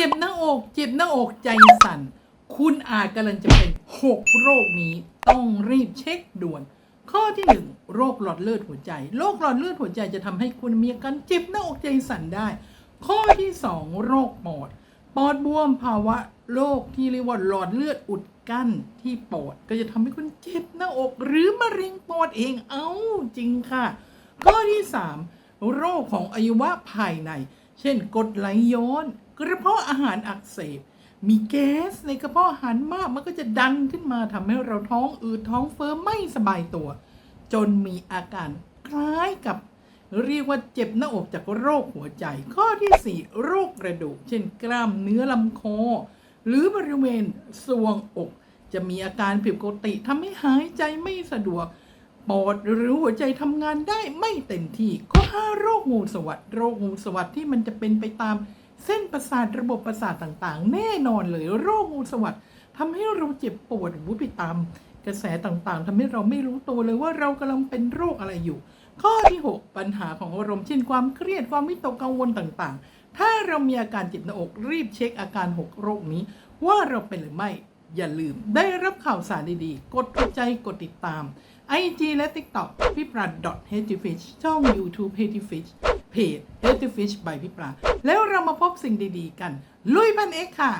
จ็บหน้าอกเจ็บหน้าอกใจสั่น คุณอาจกำลังจะเป็น 6 โรคนี้ต้องรีบเช็คด่วน ข้อที่ 1 โรคหลอดเลือดหัวใจ โรคหลอดเลือดหัวใจจะทำให้คุณมีอาการเจ็บหน้าอกใจสั่นได้ ข้อที่ 2 โรคปอด ปอดบวมภาวะโรคที่เรียกว่าหลอดเลือดอุดกั้นที่ปอดก็จะทำให้คุณเจ็บหน้าอก หรือมะเร็งปอดเองเอ้าจริงค่ะ ข้อที่ 3 โรคของอวัยวะภายใน เช่นกดไหลย้อน กระเพาะอาหารอักเสบ มีแก๊สในกระเพาะอาหารมากมันก็จะดันขึ้นมาทำให้เราท้องอืดท้องเฟ้อไม่สบายตัว จนมีอาการคล้ายกับ เรียกว่าเจ็บหน้าอกจากโรคหัวใจ ข้อทีสี่4 โรคกระดูก เช่นกล้ามเนื้อลำคอ หรือบริเวณสวงอก จะมีอาการผิดปกติทำให้หายใจไม่สะดวก ปอดหรือหัวใจทำงานได้ไม่เต็มที่ข้อห้าโรคงูสวัสดโรคงูสวัสดที่มันจะเป็นไปตามเส้นประสาทระบบประสาทต่างๆ แน่นอนเลยโรคงูสวัสดทำให้เราเจ็บปวดหูไปตาม กระแสต่างๆทำให้เราไม่รู้ตัวเลยว่าเรากำลังเป็นโรคอะไรอยู่ ข้อที่ 6 ปัญหาของอารมณ์เช่นความเครียดความวิตกกังวลต่างๆ ถ้าเรามีอาการเจ็บหน้าอกรีบเช็คอาการ 6 โรคนี้ ว่าเราเป็นหรือไม่ อย่าลืมได้รับข่าวสารดีๆ กดถูกใจกดติดตาม IG และ TikTok พี่ปราด h e a d y f i s h ช่อง YouTube h e a d y f i s h เพจ h e a d y f i s h by พี่ปราแล้วเรามาพบสิ่งดีๆกัน ลุยพันเอ็กค่ะ